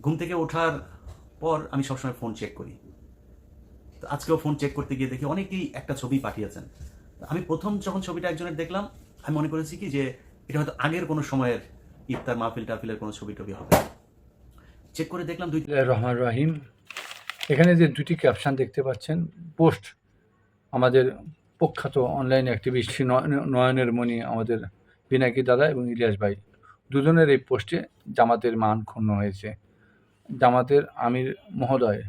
ঘুম থেকে ওঠার পর আমি সবসময় ফোন চেক করি। তো আজকেও ফোন চেক করতে গিয়ে দেখি অনেকেই একটা ছবি পাঠিয়েছেন। আমি প্রথম যখন ছবিটা একজনের দেখলাম, আমি মনে করেছি কি যে এটা হয়তো আগের কোনো সময়ের ইফতার মাহফিল টাফিলের কোনো ছবি টবি হবে। চেক করে দেখলাম দুই রহমান রাহিম। এখানে যে দুটি ক্যাপশন দেখতে পাচ্ছেন পোস্ট আমাদের প্রখ্যাত অনলাইন অ্যাক্টিভিস্ট নয়ন- নয়নের মণি, আমাদের পিনাকি দাদা এবং ইলিয়াস ভাই, দুজনের এই পোস্টে জামাতের মান ক্ষুণ্ণ হয়েছে। জামাতের আমির মহোদয়,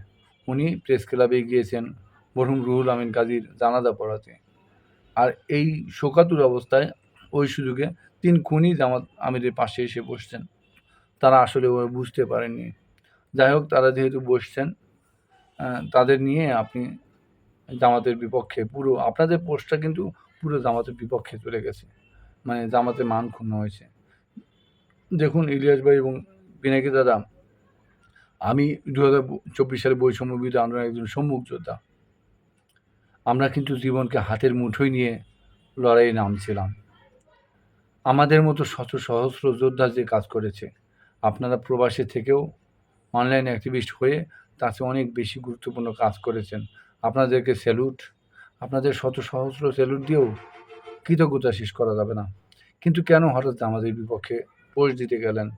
উনি প্রেস ক্লাবে গিয়েছেন, মরহুম রুহুল আমিন কাজীর জানাজা পড়াতে। আর এই শোকাতুর অবস্থায় ওই সুযোগে তিন খুনি জামাত আমিরের পাশে এসে বসছেন। তারা আসলে বুঝতে পারেননি। যাই হোক, তারা যেহেতু বসছেন তাদের নিয়ে আপনি জামাতের বিপক্ষে পুরো, আপনাদের পোস্টটা কিন্তু পুরো জামাতের বিপক্ষে চলে গেছে। মানে জামাতের মান ক্ষুণ্ণ হয়েছে। দেখুন, ইলিয়াস ভাই এবং বিনায়কি দাদা আমি দু হাজার চব্বিশ সালে বৈষম্য বিরোধী আন্দোলনের একজন সম্মুখ যোদ্ধা। আমরা কিন্তু জীবনকে হাতের মুঠোয় নিয়ে লড়াইয়ে নামছিলাম। আমাদের মতো শত সহস্র যোদ্ধা যে কাজ করেছে, আপনারা প্রবাসী থেকেও অনলাইন অ্যাক্টিভিস্ট হয়ে তার চেয়ে অনেক বেশি গুরুত্বপূর্ণ কাজ করেছেন। আপনাদেরকে স্যালুট, আপনাদের শত সহস্র স্যালুট দিয়েও কৃতজ্ঞতা শেষ করা যাবে না। কিন্তু কেন হঠাৎ আমাদের বিপক্ষে পোস্ট দিতে গেলেন?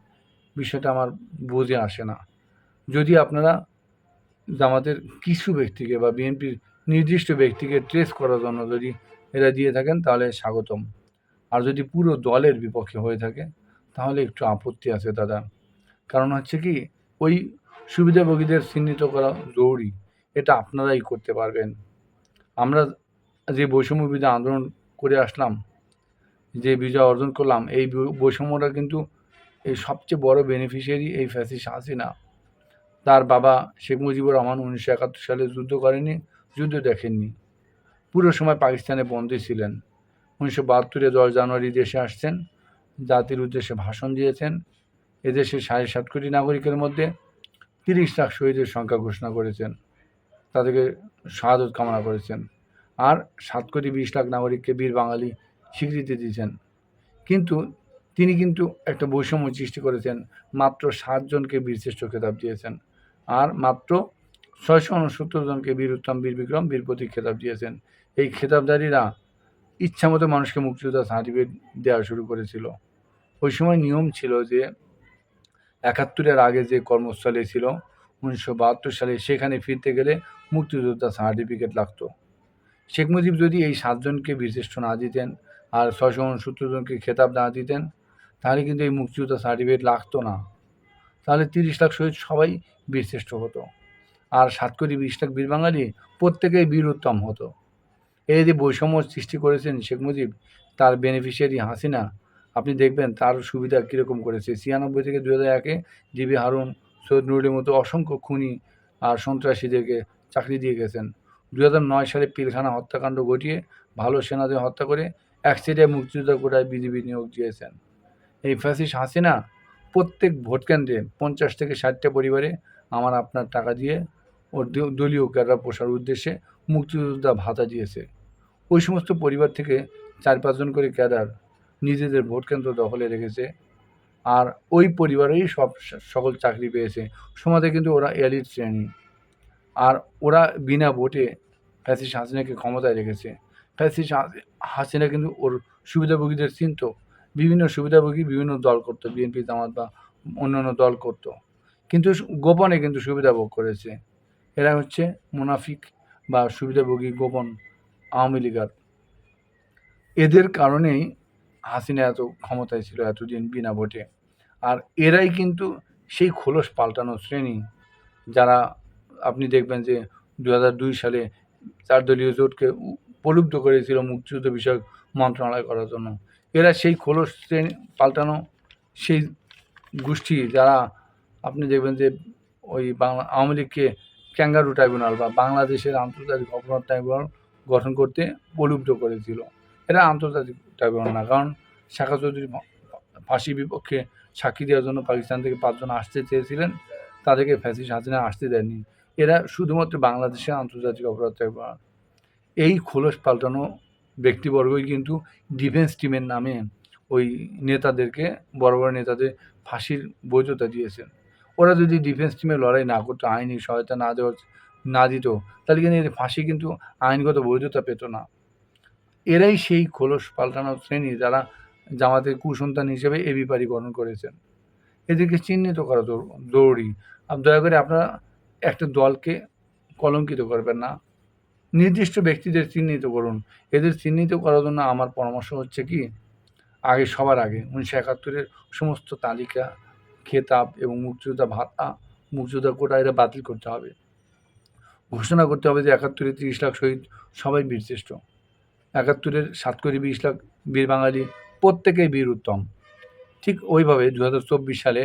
বিষয়টা আমার বুঝে আসে না। যদি আপনারা জামাতের কিছু ব্যক্তিকে বা বিএনপির নির্দিষ্ট ব্যক্তিকে ট্রেস করার জন্য যদি এরা দিয়ে থাকেন, তাহলে স্বাগতম। আর যদি পুরো দলের বিপক্ষে হয়ে থাকে, তাহলে একটু আপত্তি আছে দাদা কারণ হচ্ছে কি, ওই সুবিধাভোগীদের চিহ্নিত করা জরুরি। এটা আপনারাই করতে পারবেন। আমরা যে বৈষম্য বিরোধী আন্দোলন করে আসলাম, যে বিজয় অর্জন করলাম, এই বৈষম্যটা কিন্তু এই সবচেয়ে বড় বেনিফিশিয়ারি এই ফ্যাসিস হাসিনা। তার বাবা শেখ মুজিবুর রহমান উনিশশো একাত্তর সালে যুদ্ধ করেনি যুদ্ধ দেখেননি। পুরো সময় পাকিস্তানে বন্দী ছিলেন। উনিশশো বাহাত্তরে দশ জানুয়ারি দেশে আসছেন। জাতির উদ্দেশ্যে ভাষণ দিয়েছেন। এদেশের সাড়ে সাত কোটি নাগরিকের মধ্যে তিরিশ লাখ শহীদের সংখ্যা ঘোষণা করেছেন। তাদেরকে শাহাদত কামনা করেছেন। আর সাত কোটি বিশ লাখ নাগরিককে বীর বাঙালি স্বীকৃতি দিয়েছেন। কিন্তু তিনি কিন্তু একটা বৈষম্য সৃষ্টি করেছেন। মাত্র সাতজনকে বীরশ্রেষ্ঠ খেতাব দিয়েছেন। আর মাত্র ছয়শো উনসত্তর জনকে বীর উত্তম বীর বিক্রম বীর প্রতীক খেতাব দিয়েছেন। এই খেতাবদারীরা ইচ্ছামতো মানুষকে মুক্তিযোদ্ধা সার্টিফিকেট দেওয়া শুরু করেছিল। ওই সময় নিয়ম ছিল যে একাত্তরের আগে যে কর্মস্থলে ছিল, উনিশশো বাহাত্তর সালে সেখানে ফিরতে গেলে মুক্তিযোদ্ধা সার্টিফিকেট লাগতো। শেখ মুজিব যদি এই সাতজনকে বীরশ্রেষ্ঠ না দিতেন আর ছয়শো উনসত্তর জনকে খেতাব না দিতেন, তাহলে কিন্তু এই মুক্তিযোদ্ধা সার্টিফিকেট লাগতো না। তাহলে তিরিশ লাখ শহীদ সবাই বীরশ্রেষ্ঠ হতো। আর সাত কোটি বিশ লাখ বীর বাঙালি প্রত্যেকেই বীর উত্তম হতো। এই যে বৈষম্য সৃষ্টি করেছেন শেখ মুজিব, তার বেনিফিশিয়ারি হাসিনা, আপনি দেখবেন তার সুবিধা কীরকম করেছে। ছিয়ানব্বই থেকে দু হাজার একে জিবি হারুন, সৈয়দ নুরুলের মতো অসংখ্য খুনি আর সন্ত্রাসীদেরকে চাকরি দিয়ে গেছেন। দু হাজার নয় সালে পিলখানা হত্যাকাণ্ড ঘটিয়ে ভালো সেনাদের হত্যা করে এক সাইডে মুক্তিযোদ্ধা কোটায় বিজিবি নিয়োগ দিয়েছেন। এই ফ্যাসিস হাসিনা প্রত্যেক ভোট কেন্দ্রে পঞ্চাশ থেকে ষাটটা পরিবারে আমার আপনার টাকা দিয়ে ওর দলীয় ক্যাডার পোষার উদ্দেশ্যে মুক্তিযোদ্ধা ভাতা দিয়েছে। ওই সমস্ত পরিবার থেকে চার পাঁচজন করে ক্যাডার নিজেদের ভোট কেন্দ্র দখলে রেখেছে। আর ওই পরিবারেই সব সকল চাকরি পেয়েছে। সমাজে কিন্তু ওরা এলিট শ্রেণি। আর ওরা বিনা ভোটে ফ্যাসিস হাসিনাকে ক্ষমতায় রেখেছে। ফ্যাসিস হাসি- হাসিনা কিন্তু ওর সুবিধাভোগীদের চিনত। বিভিন্ন সুবিধাভোগী বিভিন্ন দল করতো বিএনপি জামাত বা অন্যান্য দল করত। কিন্তু গোপনে কিন্তু সুবিধা ভোগ করেছে। এরা হচ্ছে মুনাফিক বা সুবিধাভোগী গোপন আওয়ামী লীগার। এদের কারণেই হাসিনা এত ক্ষমতায় ছিল এতদিন বিনা ভোটে। আর এরাই কিন্তু সেই খোলস পাল্টানো শ্রেণি যারা, আপনি দেখবেন যে দু হাজার দুই সালে চার দলীয় জোটকে প্রলুব্ধ করেছিল মুক্তিযুদ্ধ বিষয়ক মন্ত্রণালয় করার জন্য। এরা সেই খোলস শ্রেণি পাল্টানো, সেই গোষ্ঠী যারা আপনি দেখবেন যে ওই বাংলা, আওয়ামী লীগকে ক্যাঙ্গারু ট্রাইব্যুনাল বা বাংলাদেশের আন্তর্জাতিক অপরাধ ট্রাইব্যুনাল গঠন করতে প্রলুব্ধ করেছিল। এরা আন্তর্জাতিক ট্রাইব্যুনাল না, কারণ শাখা চৌধুরী ফাঁসির বিপক্ষে সাক্ষী দেওয়ার জন্য পাকিস্তান থেকে পাঁচজন আসতে চেয়েছিলেন, তাদেরকে ফ্যাসিস হাসিনা আসতে দেয়নি এরা শুধুমাত্র বাংলাদেশের আন্তর্জাতিক অপরাধ ট্রাইব্যুনাল। এই খোলস পাল্টানো ব্যক্তিবর্গই কিন্তু ডিফেন্স টিমের নামে ওই নেতাদেরকে, বড় বড় নেতাদের ফাঁসির বৈধতা দিয়েছেন। ওরা যদি ডিফেন্স টিমে লড়াই না করতো, আইনি সহায়তা না দেওয়ার, না দিত, তাহলে কিন্তু এদের ফাঁসি কিন্তু আইনগত বৈধতা পেত না। এরাই সেই খোলস পাল্টানো শ্রেণি যারা জামাতের কুসন্তান হিসেবে এবিপারিকরণ করেছেন। এদেরকে চিহ্নিত করা জরু- জরুরি দয়া করে আপনারা একটা দলকে কলঙ্কিত করবেন না। নির্দিষ্ট ব্যক্তিদের চিহ্নিত করুন। এদের চিহ্নিত করার জন্য আমার পরামর্শ হচ্ছে কি, আগে সবার আগে উনিশশো একাত্তরের সমস্ত তালিকা, খেতাব এবং মুক্তিযোদ্ধা ভাতা, মুক্তিযোদ্ধা কোটা এটা বাতিল করতে হবে। ঘোষণা করতে হবে যে একাত্তরে তিরিশ লাখ শহীদ সবাই বীরশ্রেষ্ঠ একাত্তরের সাত কোটি বিশ লাখ বীর বাঙালি প্রত্যেকেই বীর উত্তম। ঠিক ওইভাবে দু হাজার চব্বিশ সালে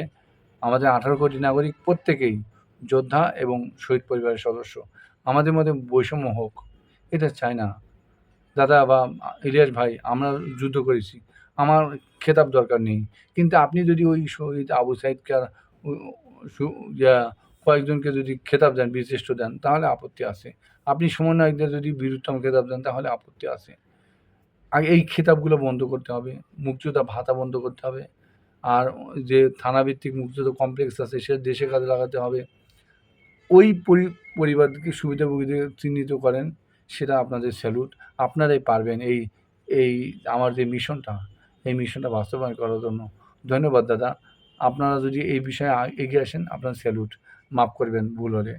আমাদের আঠারো কোটি নাগরিক প্রত্যেকেই যোদ্ধা এবং শহীদ পরিবারের সদস্য। আমাদের মধ্যে বৈষম্য হোক, এটা চাই না। দাদা বা ইলিয়াস ভাই, আমরা যুদ্ধ করেছি, আমার খেতাব দরকার নেই। কিন্তু আপনি যদি ওই শহীদ আবু সাইদকে আর উ- সু- ইয়া, কয়েকজনকে যদি খেতাব দেন, বিশিষ্ট দেন, তাহলে আপত্তি আছে। আপনি সমন্বয়কদের যদি বীরুত্তম খেতাব দেন, তাহলে আপত্তি আছে। আগে এই খেতাবগুলো বন্ধ করতে হবে, মুক্তিযোদ্ধা ভাতা বন্ধ করতে হবে, আর যে থানাভিত্তিক মুক্তিযোদ্ধা কমপ্লেক্স আছে, সে দেশে কাজে লাগাতে হবে। ওই পরি, পরিবারকে সুবিধাভোগীদের চিহ্নিত করেন, সেটা আপনাদের স্যালুট আপনারাই পারবেন এই এই আমার যে মিশনটা, এই মিশনটা বাস্তবায়ন করার জন্য। ধন্যবাদ দাদা। আপনারা যদি এই বিষয়ে এগিয়ে আসেন, আপনার স্যালুট মাফ করবেন ভুল হলে।